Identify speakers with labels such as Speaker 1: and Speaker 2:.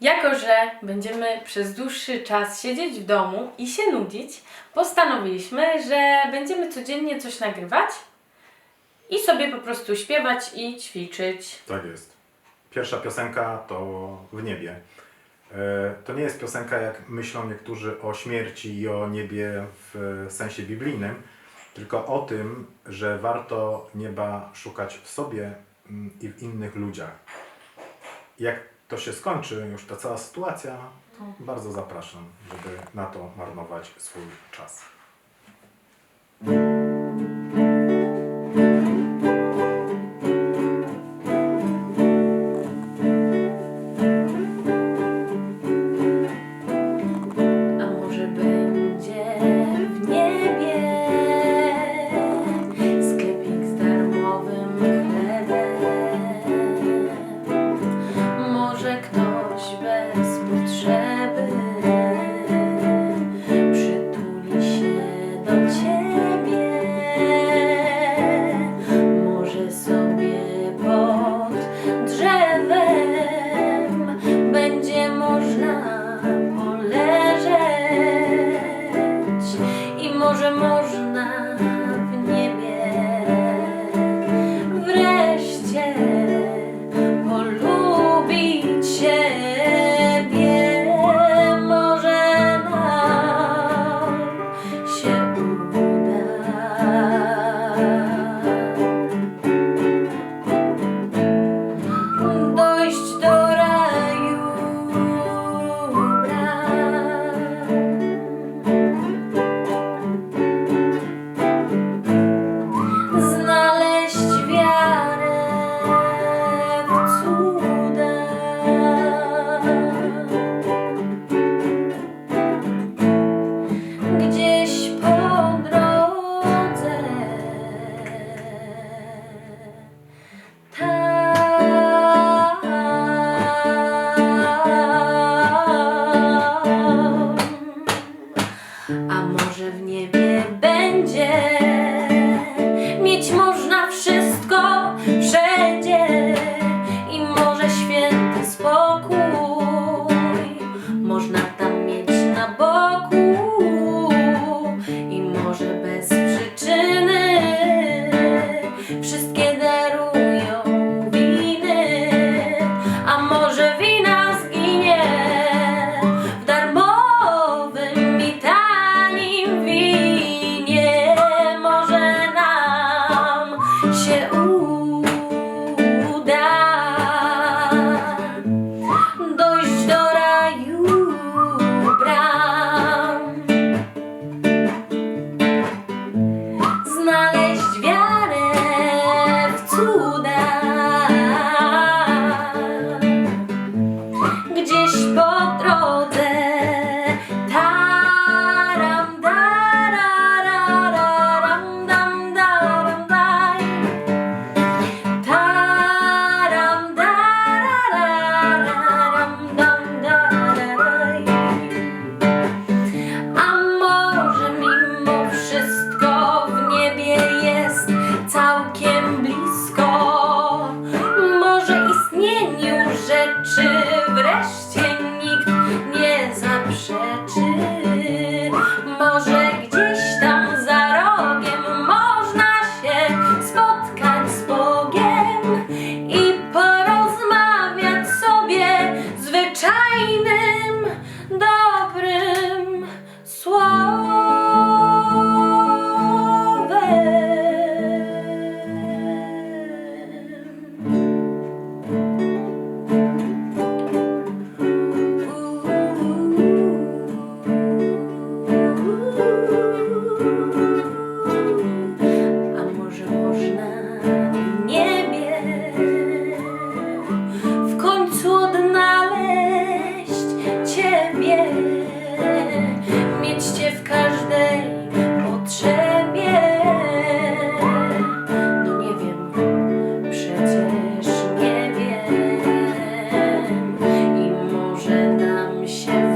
Speaker 1: Jako, że będziemy przez dłuższy czas siedzieć w domu i się nudzić, postanowiliśmy, że będziemy codziennie coś nagrywać i sobie po prostu śpiewać i ćwiczyć.
Speaker 2: Tak jest. Pierwsza piosenka to w niebie. E, To nie jest piosenka, jak myślą niektórzy o śmierci i o niebie w sensie biblijnym, tylko o tym, że warto nieba szukać w sobie mm, i w innych ludziach. Jak to się skończy, już ta cała sytuacja, to bardzo zapraszam, żeby na to marnować swój czas.
Speaker 1: Wszystkie share.